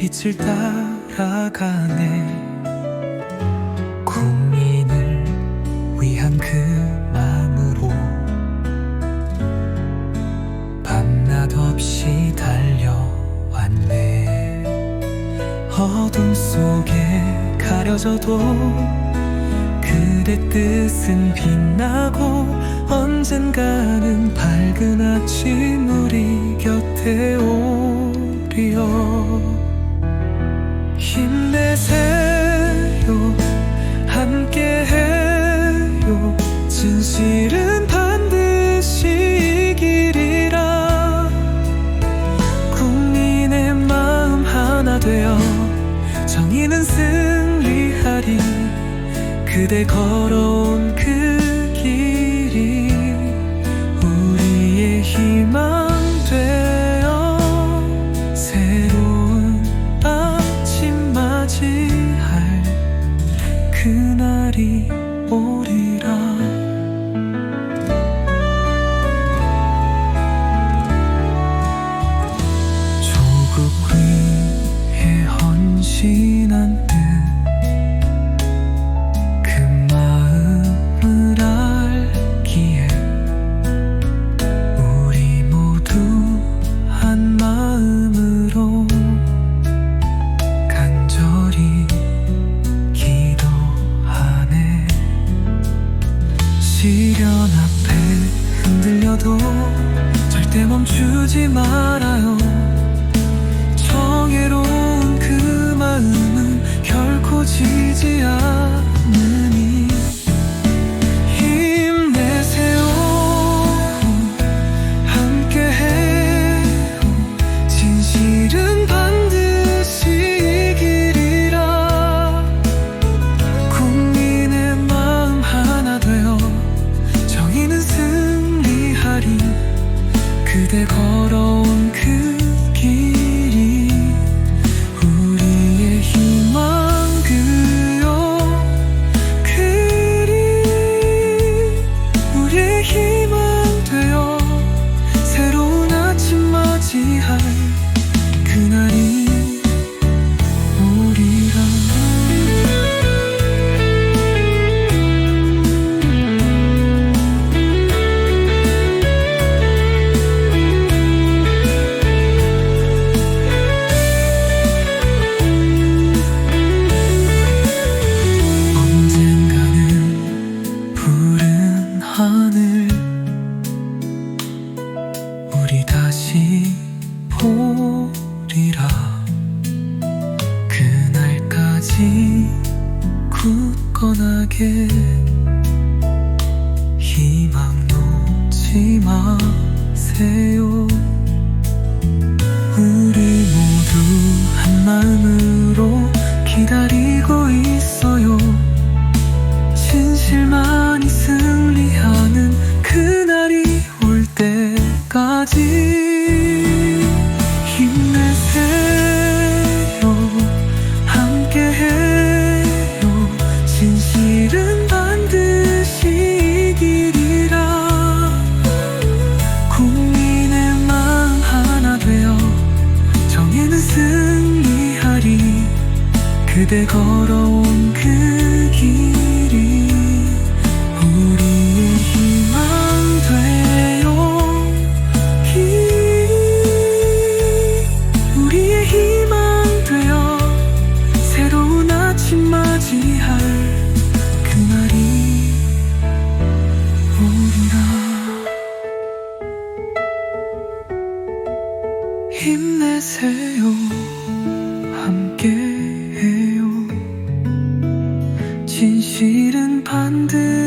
빛을 따라가네. 국민을 위한 그 마음으로 밤낮 없이 달려왔네. 어둠 속에 가려져도 그대 뜻은 빛나고 언젠가는 밝은 아침 우리 곁에 오리요 힘내세요. 함께해요. 진실은 반드시 이기리라. 국민의 마음 하나 되어 정의는 승리하리. 그대 걸어 그 멈추지 말아요. 정의로운 그 마음은 결코 지지 않으니 굳건하게 희망 놓지 마세요. 우리 모두 한 마음으로 기다리고 있어요. 진실만이 승리하는 그날이 올 때까지 그대 걸어온 그 길이 우리의 희망 길이 우리의 희망 되어 새로운 아침 맞이할 그날이 오리라. 힘내세요 wondered